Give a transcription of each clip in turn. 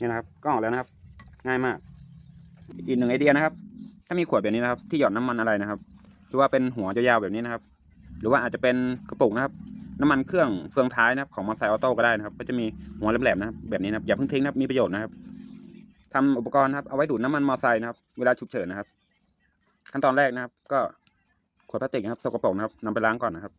นี่นะครับก็ออกแล้วนะครับ ง่ายมาก อีกหนึ่งไอเดียนะครับ ถ้ามีขวดแบบนี้นะครับ ที่หยอดน้ำมันอะไรนะครับ หรือว่าเป็นหัวยาวๆแบบนี้นะครับ หรือว่าอาจจะเป็นกระปุกนะครับ น้ำมันเครื่องเฟืองท้ายนะครับ ของมอเตอร์ไซค์ออโต้ก็ได้นะครับ ก็จะมีหัวแหลมๆนะครับแบบนี้นะครับอย่าเพิ่งทิ้งนะครับมีประโยชน์นะครับทำอุปกรณ์นะครับเอาไว้ดูดน้ำมันมอเตอร์ไซค์นะครับเวลาฉุกเฉินนะครับ ขั้นตอนแรกนะครับ ก็ขวดพลาสติกนะครับสกปรกนะครับนำไปล้างก่อนนะครับ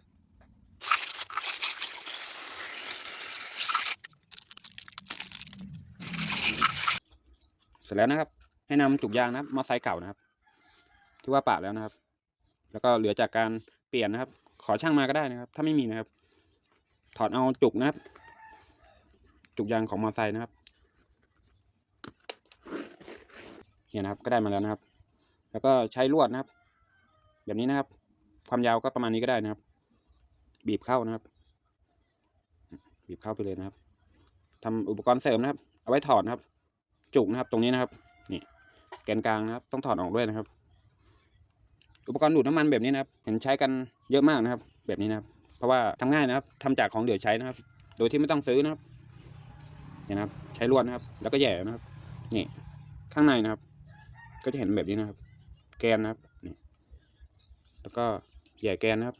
เสร็จแล้วนะครับ ให้นำจุกยางนะครับมอไซค์เก่านะครับ ที่ว่าปะแล้วนะครับ แล้วก็เหลือจากการเปลี่ยนนะครับ ขอช่างมาก็ได้นะครับ ถ้าไม่มีนะครับ ถอดเอาจุกนะครับ จุกยางของมอไซค์นะครับเนี่ยนะครับ ก็ได้มาแล้วนะครับ แล้วก็ใช้ลวดนะครับ แบบนี้นะครับ ความยาวก็ประมาณนี้ก็ได้นะครับ บีบเข้านะครับ บีบเข้าไปเลยนะครับทำอุปกรณ์เสริมนะครับ เอาไว้ถอดนะครับ จุกนะครับตรงนี้นะครับ นี่แกนกลางนะครับ ต้องถอดออกด้วยนะครับ อุปกรณ์ดูดน้ำมันแบบนี้นะครับ เห็นใช้กันเยอะมากนะครับ แบบนี้นะครับ เพราะว่าทำง่ายนะครับทำจากของเหลือใช้นะครับ โดยที่ไม่ต้องซื้อนะครับเนี่ยนะครับ ใช้ลวดนะครับ แล้วก็แย่นะครับ นี่ ข้างในนะครับ ก็จะเห็นแบบนี้นะครับ แกนนะครับนี่แล้วก็แย่แกนนะครับ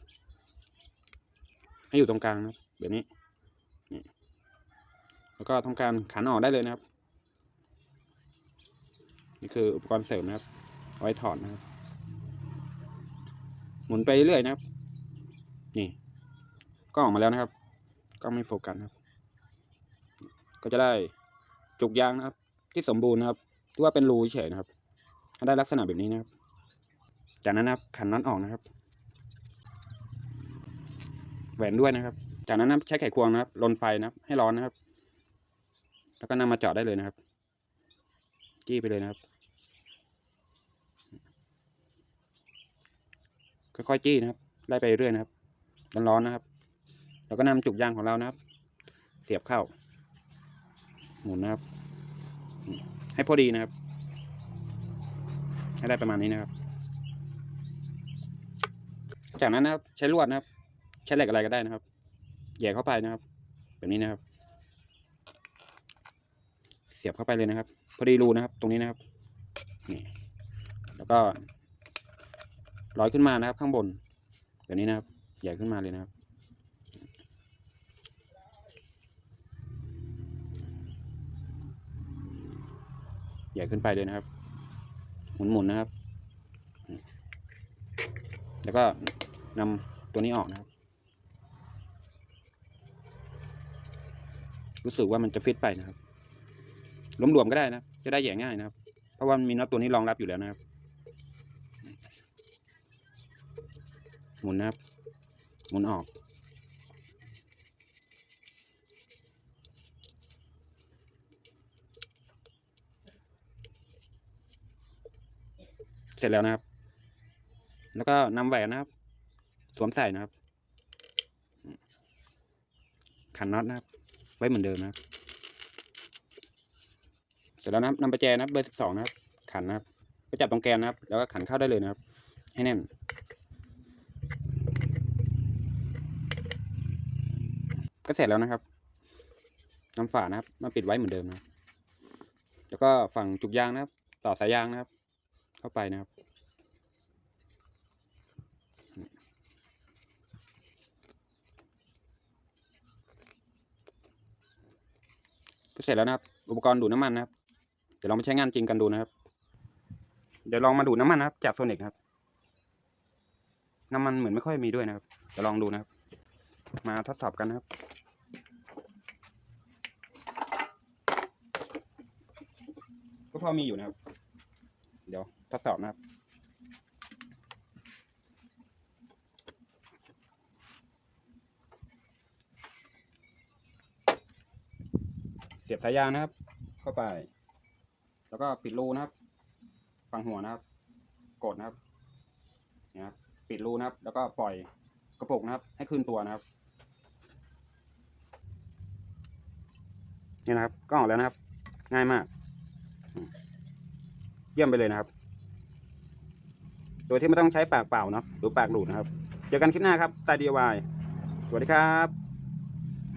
ให้อยู่ตรงกลางนะครับ แบบนี้นี่แล้วก็ทำการขันออกได้เลยนะครับ นี่คืออุปกรณ์เสริมนะครับ ไว้ถอดนะครับ หมุนไปเรื่อยๆนะครับ นี่ก็ออกมาแล้วนะครับ ก็ไม่โฟกัสครับ ก็จะได้จุกยางนะครับ ที่สมบูรณ์นะครับที่ว่าเป็นรูเฉยนะครับถ้าได้ลักษณะแบบนี้นะครับ จากนั้นนะครับขันน็อตออกนะครับ แหวนด้วยนะครับ จากนั้นนะใช้ไขควงนะครับลนไฟนะครับ ให้ร้อนนะครับ แล้วก็นำมาเจาะได้เลยนะครับ จี้ไปเลยนะครับ ค่อยๆจี้นะครับไล่ไปเรื่อยนะครับร้อนๆนะครับ แล้วก็นำจุกยางของเรานะครับ เสียบเข้า หมุนนะครับ ให้พอดีนะครับ ให้ได้ประมาณนี้นะครับ จากนั้นนะครับ ใช้ลวดนะครับ ใช้เหล็กอะไรก็ได้นะครับแหย่เข้าไปนะครับ แบบนี้นะครับ เสียบเข้าไปเลยนะครับ พอดีรูนะครับ ตรงนี้นะครับนี่แล้วก็ร้อยขึ้นมานะครับ ข้างบนแบบนี้นะครับ ใหญ่ขึ้นมาเลยนะครับใหญ่ขึ้นไปเลยนะครับ หมุนๆนะครับ แล้วก็นำตัวนี้ออกนะครับ รู้สึกว่ามันจะฟิตไปนะครับ รวมๆก็ได้นะครับจะได้แหย่ง่ายนะครับ เพราะว่ามีน็อตตัวนี้รองรับอยู่แล้วนะครับ หมุนนะครับ หมุนออก เสร็จแล้วนะครับ แล้วก็นำแหวนนะครับ สวมใส่นะครับ ขันน็อตนะครับ ไว้เหมือนเดิมนะครับ ร็จแล้วนะนำไปแจนะเบอร์สิบสองนะครับ ขันนะครับ ก็จับตรงแกนนะครับ แล้วก็ขันเข้าได้เลยนะครับ ให้แน่น ก็เสร็จแล้วนะครับนำฝานะครับ มาปิดไว้เหมือนเดิมนะแล้วก็ฝั่งจุกยางนะครับ ต่อสายยางนะครับ เข้าไปนะครับก็เสร็จแล้วนะครับ อุปกรณ์ดูดน้ำมันนะครับ เดี๋ยวลองไปใช้งานจริงกันดูนะครับ เดี๋ยวลองมาดูน้ำมันนะครับ จากโซนิกครับ น้ำมันเหมือนไม่ค่อยมีด้วยนะครับ เดี๋ยวลองดูนะครับ มาทดสอบกันนะครับก็พอมีอยู่นะครับ เดี๋ยวทดสอบนะครับเสียบสายยางนะครับ เข้าไป แล้วก็ปิดรูนะครับ ฝั่งหัวนะครับ กดนะครับนี่ยครับ ปิดรูนะครับ แล้วก็ปล่อยกระปุกนะครับ ให้คืนตัวนะครับนี่นะครับ ก็ออกแล้วนะครับ ง่ายมาก เยี่ยมไปเลยนะครับ โดยที่ไม่ต้องใช้ปากเปล่าเนาะหรือปากดูดนะครับ เจอกันคลิปหน้าครับสไตล์ DIY สวัสดีครับ